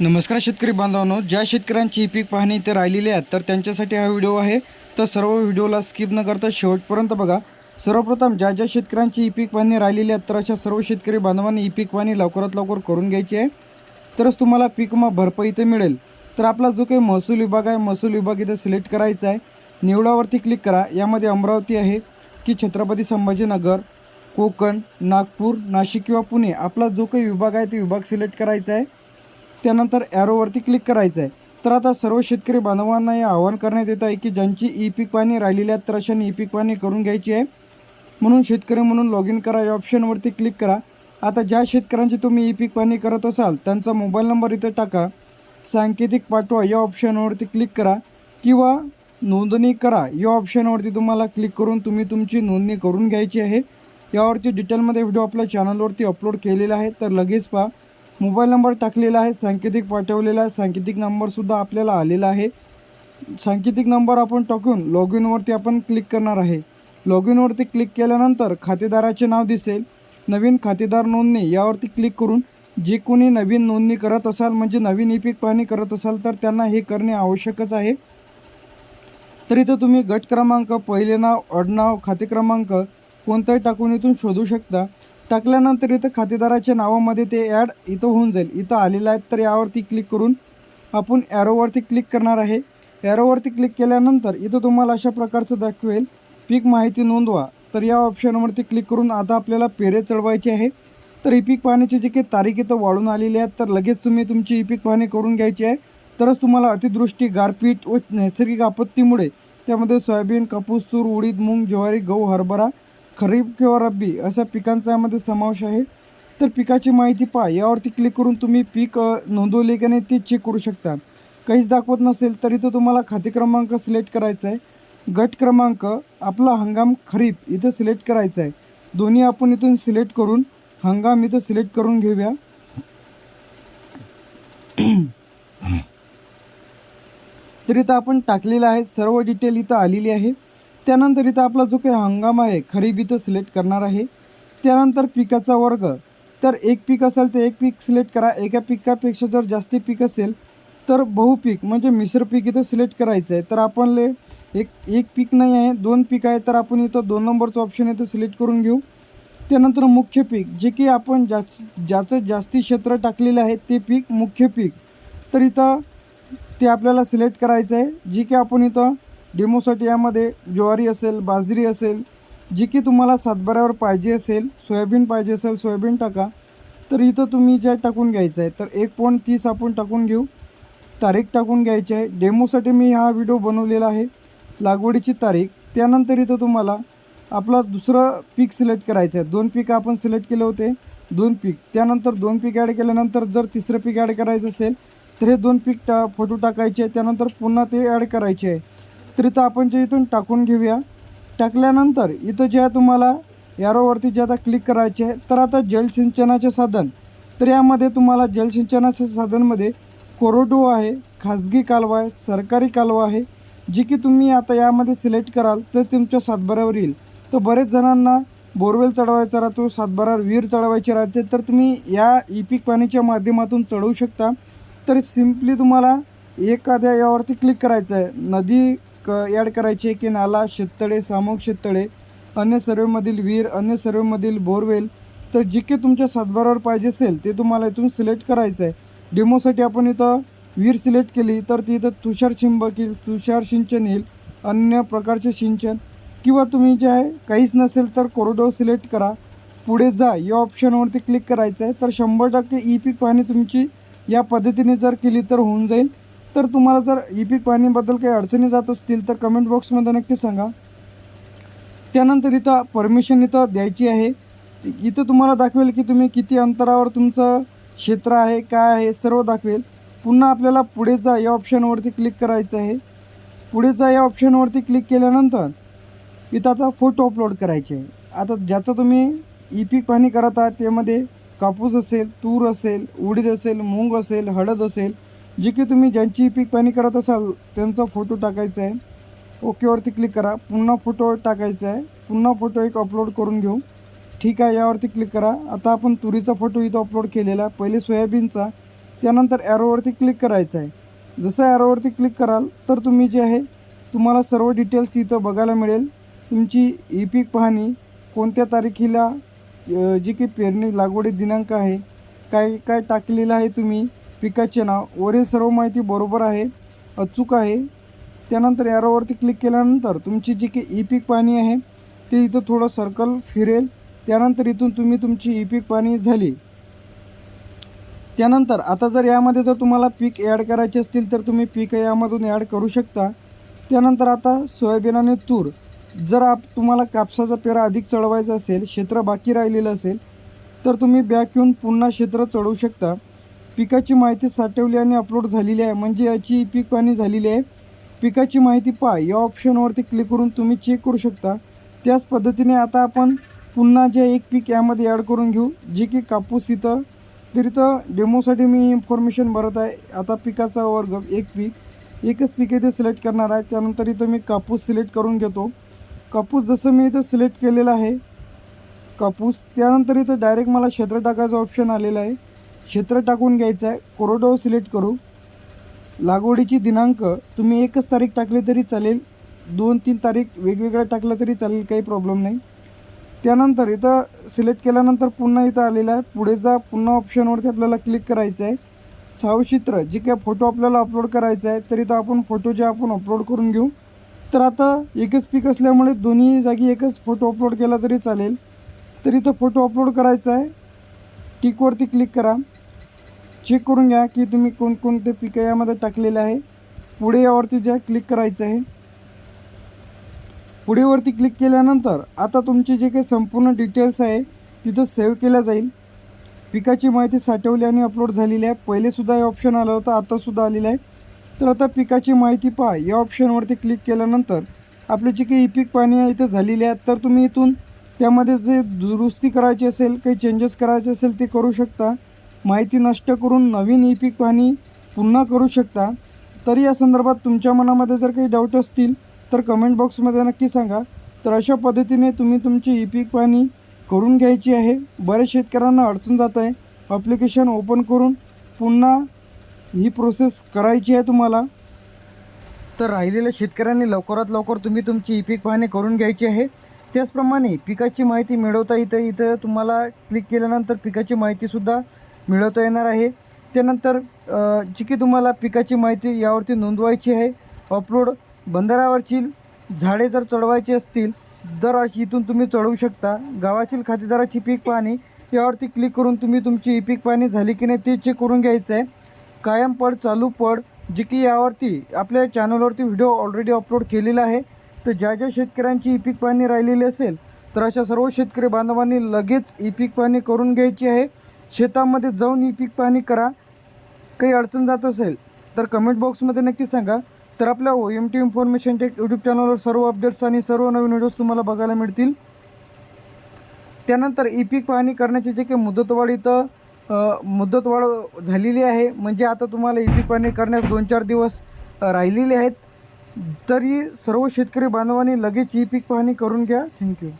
नमस्कार शेतकरी बांधवांनो ज्या शेतकऱ्यांची पीक पाहणी इथे राहिलेली आहे तर त्यांच्यासाठी हा व्हिडिओ आहे. तर सर्व व्हिडिओला स्किप न करता शेवटपर्यंत बघा. सर्वप्रथम ज्या ज्या शेतकऱ्यांची ई पीक पाहणी राहिलेली आहे तर अशा सर्व शेतकरी बांधवांनी ई पीक पाहणी लवकरात लवकर करून घ्यायची आहे. तरच तुम्हाला पीक मग भरपाई इथे मिळेल. तर आपला जो काही महसूल विभाग आहे महसूल विभाग इथे सिलेक्ट करायचा आहे. निवडावरती क्लिक करा. यामध्ये अमरावती आहे की छत्रपती संभाजीनगर कोकण नागपूर नाशिक किंवा पुणे. आपला जो काही विभाग आहे ते विभाग सिलेक्ट करायचा आहे. त्यानंतर ॲरोवरती क्लिक करायचं आहे. तर आता सर्व शेतकरी बांधवांना हे आवाहन करण्यात येत आहे की ज्यांची ई पीक पाणी राहिलेली आहेत तर अशाने ई पीक पाणी करून घ्यायची आहे म्हणून शेतकरी म्हणून लॉग इन करा या ऑप्शनवरती क्लिक करा. आता ज्या शेतकऱ्यांची तुम्ही ई पीक पाणी करत असाल त्यांचा मोबाईल नंबर इथे टाका. सांकेतिक पाठवा या ऑप्शनवरती क्लिक करा. किंवा नोंदणी करा या ऑप्शनवरती तुम्हाला क्लिक करून तुम्ही तुमची नोंदणी करून घ्यायची आहे. यावरती डिटेलमध्ये व्हिडिओ आपल्या चॅनलवरती अपलोड केलेला आहे तर लगेच पहा. मोबाईल नंबर टाकलेला आहे सांकेतिक पाठवलेला आहे सांकेतिक नंबरसुद्धा आपल्याला आलेला आहे. सांकेतिक नंबर आपण टाकून लॉग इनवरती आपण क्लिक करणार आहे. लॉग इनवरती क्लिक केल्यानंतर खातेदाराचे नाव दिसेल. नवीन खातेदार नोंदणी यावरती क्लिक करून जे कोणी नवीन नोंदणी करत असाल म्हणजे नवीन ई पीक पाहणी करत असाल तर त्यांना हे करणे आवश्यकच आहे. तर इथं तुम्ही गट क्रमांक पहिले नाव अडनाव खाते क्रमांक कोणताही टाकून इथून शोधू शकता. टाकल्यानंतर इथं खातेदाराच्या नावामध्ये ते ॲड इथं होऊन जाईल. इथं आलेलं आहे तर यावरती क्लिक करून आपण ॲरोवरती क्लिक करणार आहे. ॲरोवरती क्लिक केल्यानंतर इथं तुम्हाला अशा प्रकारचं दाखवेल. पीक माहिती नोंदवा. तर या ऑप्शनवरती क्लिक करून आता आपल्याला पेरे चढवायचे आहे. तर ई पीक पाहण्याची जी काही तारीख इथं वाढून आलेली आहे तर लगेच तुम्ही तुमची ई पीक पाहणी करून घ्यायची आहे. तरच तुम्हाला अतिदृष्टी गारपीट व नैसर्गिक आपत्तीमुळे त्यामध्ये सोयाबीन कापूस तूर उडीद मूग ज्वारी गहू हरभरा खरीप किंवा रब्बी अशा पिकांचा यामध्ये समावेश आहे. तर पिकाची माहिती पहा. यावरती क्लिक करून तुम्ही पीक नोंदवले की नाही ते चेक करू शकता. काहीच दाखवत नसेल तर तुम्हाला खाते क्रमांक सिलेक्ट करायचा आहे. गट क्रमांक आपला हंगाम खरीप इथं सिलेक्ट करायचा आहे. दोन्ही आपण इथून सिलेक्ट करून हंगाम इथं सिलेक्ट करून घेऊया. तर इथं आपण टाकलेलं आहे. सर्व डिटेल इथं आलेली आहे. त्यानंतर इथं आपला जो काही हंगाम आहे खरीप इथं सिलेक्ट करणार आहे. त्यानंतर पिकाचा वर्ग. तर एक पीक असेल तर एक पीक सिलेक्ट करा. एका पिकापेक्षा जर जास्ती पीक असेल तर बहुपीक म्हणजे मिश्र पीक इथं सिलेक्ट करायचं आहे. तर आपण एक एक पीक नाही आहे दोन पीक आहे तर आपण इथं दोन नंबरचं ऑप्शन इथं सिलेक्ट करून घेऊ. त्यानंतर मुख्य पीक जे की आपण जास्त ज्याचं जास्ती क्षेत्र टाकलेलं आहे ते पीक मुख्य पीक. तर इथं ते आपल्याला सिलेक्ट करायचं आहे. जे की आपण इथं डेमोसाठी यामध्ये ज्वारी असेल बाजरी असेल जी की तुम्हाला सातबाऱ्यावर पाहिजे असेल सोयाबीन पाहिजे असेल सोयाबीन टाका. तर इथं तुम्ही ज्या टाकून घ्यायचं आहे तर एक पॉईंट तीस आपण टाकून घेऊ. तारीख टाकून घ्यायची आहे. डेमोसाठी मी हा व्हिडिओ बनवलेला आहे लागवडीची तारीख. त्यानंतर इथं तुम्हाला आपला दुसरं पीक सिलेक्ट करायचं आहे. दोन पीक आपण सिलेक्ट केले होते दोन पीक. त्यानंतर दोन पीक ॲड केल्यानंतर जर तिसरं पीक ॲड करायचं असेल तर हे दोन पीक टा फोटो टाकायचे आहे. त्यानंतर पुन्हा ते ॲड करायचे आहे. तर इथं आपण जे इथून टाकून घेऊया. टाकल्यानंतर इथं जे आहे तुम्हाला यारोवरती जे आता क्लिक करायचे आहे तर आता जलसिंचनाचे साधन. तर यामध्ये तुम्हाला जलसिंचनाच्या साधनमध्ये कोरडो आहे खाजगी कालवा आहे सरकारी कालवा आहे जी की तुम्ही आता यामध्ये सिलेक्ट कराल तर तुमच्या सातबाऱ्यावर येईल. तर बरेच जणांना बोरवेल चढवायचा राहतो सातबारावर विहीर चढवायची राहते तर तुम्ही या ई पीक पाणीच्या माध्यमातून चढवू शकता. तर सिम्पली तुम्हाला एखाद्या यावरती क्लिक करायचं आहे. नदी क ॲड करायची की नाला शेततळे सामूहिक शेततळे अन्य सर्वेमधील विहीर अन्य सर्वेमधील बोरवेल. तर जे काही तुमच्या सातबारावर पाहिजे असेल ते तुम्हाला इथून सिलेक्ट करायचं आहे. डेमोसाठी आपण इथं विहीर सिलेक्ट केली तर ती इथं तुषार चिंबक येईल तुषार सिंचन येईल अन्य प्रकारचे सिंचन. किंवा तुम्ही जे आहे काहीच नसेल तर कोरडो सिलेक्ट करा. पुढे जा या ऑप्शनवरती क्लिक करायचं आहे. तर शंभर टक्के ई पीक पाहणी तुमची या पद्धतीने जर केली तर होऊन जाईल. तर तुम्हाला जर ई पीक पाहणीबद्दल काही अडचणी जात असतील तर कमेंट बॉक्समध्ये नक्की सांगा. त्यानंतर इथं परमिशन इथं द्यायची आहे. इथं तुम्हाला दाखवेल की तुम्ही किती अंतरावर तुमचं क्षेत्र आहे काय आहे सर्व दाखवेल. पुन्हा आपल्याला पुढे जा या ऑप्शनवरती क्लिक करायचं आहे. पुढे जा या ऑप्शनवरती क्लिक केल्यानंतर इथं आता फोटो अपलोड करायचे आहे. आता ज्याचं तुम्ही ई पीक पाहणी करत आहात त्यामध्ये कापूस असेल तूर असेल उडीद असेल मूग असेल हळद असेल जे की तुम्ही ज्यांची ई पीक पाहणी करत असाल त्यांचा फोटो टाकायचा आहे. ओकेवरती क्लिक करा. पुन्हा फोटो टाकायचा आहे. पुन्हा फोटो एक अपलोड करून घेऊ. ठीक आहे यावरती क्लिक करा. आता आपण तुरीचा फोटो इथं अपलोड केलेला पहिले सोयाबीनचा. त्यानंतर ॲरोवरती क्लिक करायचं आहे. जसं ॲरोवरती क्लिक कराल तर तुम्ही जे आहे तुम्हाला सर्व डिटेल्स इथं बघायला मिळेल. तुमची ई पीक पाहणी कोणत्या तारखेला जी काही पेरणी लागवडी दिनांक आहे काय काय टाकलेलं आहे तुम्ही पिकाचे नाव. वरील सर्व माहिती बरोबर आहे अचूक आहे. त्यानंतर यारोवरती क्लिक केल्यानंतर तुमची जी काही ई पीक पाणी आहे ते इथं थोडं सर्कल फिरेल. त्यानंतर इथून तुम्ही तुमची ई पीक पाणी झाली. त्यानंतर आता जर यामध्ये जर तुम्हाला पीक ॲड करायचे असतील तर तुम्ही पीक यामधून ॲड करू शकता. त्यानंतर आता सोयाबीन आणि तूर. जर आप तुम्हाला कापसाचा पेरा अधिक चढवायचा असेल क्षेत्र बाकी राहिलेलं असेल तर तुम्ही बॅक येऊन पुन्हा क्षेत्र चढवू शकता. पिकाची माहिती साठवली आणि अपलोड झालेली आहे. म्हणजे याची पीक पाणी झालेली आहे. पिकाची माहिती पहा. या ऑप्शनवरती क्लिक करून तुम्ही चेक करू शकता. त्याच पद्धतीने आता आपण पुन्हा जे एक पीक यामध्ये ॲड करून घेऊ. जे की कापूस इथं. तर इथं डेमोसाठी मी इन्फॉर्मेशन भरत आहे. आता पिकाचा वर्ग एक पीक. एकच पीक इथे सिलेक्ट करणार आहे. त्यानंतर इथं मी कापूस सिलेक्ट करून घेतो. कापूस जसं मी इथं सिलेक्ट केलेलं आहे कापूस. त्यानंतर इथं डायरेक्ट मला क्षेत्र टाकायचं ऑप्शन आलेलं आहे. क्षेत्र टाकून घ्यायचं आहे. कोरडो सिलेक्ट करू. लागवडीची दिनांक तुम्ही एकच तारीख टाकली तरी चालेल. दोन तीन तारीख वेगवेगळ्या टाकलं तरी चालेल काही प्रॉब्लेम नाही. त्यानंतर इथं सिलेक्ट केल्यानंतर पुन्हा इथं आलेलं आहे. पुढे जा पुन्हा ऑप्शनवरती आपल्याला क्लिक करायचं आहे सावचित्र जे काही फोटो आपल्याला अपलोड करायचा आहे तर इथं आपण फोटो जे आपण अपलोड करून घेऊ. तर आता एकच पीक असल्यामुळे दोन्ही जागी एकच फोटो अपलोड केला तरी चालेल. तर इथं फोटो अपलोड करायचा आहे टिकवरती क्लिक करा. चेक करून घ्या की तुम्ही कोणकोणते पिकं यामध्ये टाकलेले आहे. पुढे यावरती ज्या क्लिक करायचं आहे. पुढेवरती क्लिक केल्यानंतर आता तुमचे जे काही संपूर्ण डिटेल्स आहे तिथं सेव्ह केल्या जाईल. पिकाची माहिती साठवली आणि अपलोड झालेली आहे. पहिलेसुद्धा हे ऑप्शन आलं होतं आतासुद्धा आलेलं आहे. तर आता पिकाची माहिती पहा. या ऑप्शनवरती क्लिक केल्यानंतर आपले जे काही इपिक पाणी आहे इथं झालेली आहेत तर तुम्ही इथून त्यामध्ये जे दुरुस्ती करायची असेल काही चेंजेस करायचे असेल ते करू शकता. माहिती नष्ट करून नवीन ई पीक पाहणी पुन्हा करू शकता. तरी या संदर्भात तुमच्या मनामध्ये जर काही डाऊट असतील तर कमेंट बॉक्समध्ये नक्की सांगा. तर अशा पद्धतीने तुम्ही तुमची ई पीक पाहणी करून घ्यायची आहे. बऱ्याच शेतकऱ्यांना अडचण जात आहे. अप्लिकेशन ओपन करून पुन्हा ही प्रोसेस करायची आहे तुम्हाला. तर राहिलेल्या शेतकऱ्यांनी लवकरात लवकर तुम्ही तुमची ई पीक पाहणी करून घ्यायची आहे. त्याचप्रमाणे पिकाची माहिती मिळवता इथं इथं तुम्हाला क्लिक केल्यानंतर पिकाची माहितीसुद्धा मिळवता येणार आहे. त्यानंतर जी की तुम्हाला पिकाची माहिती यावरती नोंदवायची आहे. अपलोड बंधाऱ्यावरची झाडे जर चढवायची असतील तर अशी इथून तुम्ही चढवू शकता. गावातील खातेदाराची पीक पाहणी यावरती क्लिक करून तुम्ही तुमची ई पीक पाहणी झाली की नाही ते चेक करून घ्यायचं आहे. कायम पड चालू पड जी की यावरती आपल्या चॅनलवरती व्हिडिओ ऑलरेडी अपलोड केलेला आहे. तर ज्या ज्या शेतकऱ्यांची ई पीक पाहणी राहिलेली असेल तर अशा सर्व शेतकरी बांधवांनी लगेच ई पीक पाहणी करून घ्यायची आहे. शेतामध्ये जाऊन ई पीक पाहणी करा. काही अडचण जात असेल तर कमेंट बॉक्समध्ये नक्की सांगा. तर आपल्या ओ एम टी इन्फॉर्मेशनच्या यूट्यूब चॅनलवर सर्व अपडेट्स आणि सर्व नवीन व्हिडिओज तुम्हाला बघायला मिळतील. त्यानंतर ई पीक पाहणी करण्याची जे काही मुदतवाढ इथं मुदतवाढ झालेली आहे. म्हणजे आता तुम्हाला ई पीक पाहणी करण्यास दोन चार दिवस राहिलेले आहेत. तरी सर्व शेतकरी बांधवांनी लगेच ई पीक पाहणी करून घ्या. थँक्यू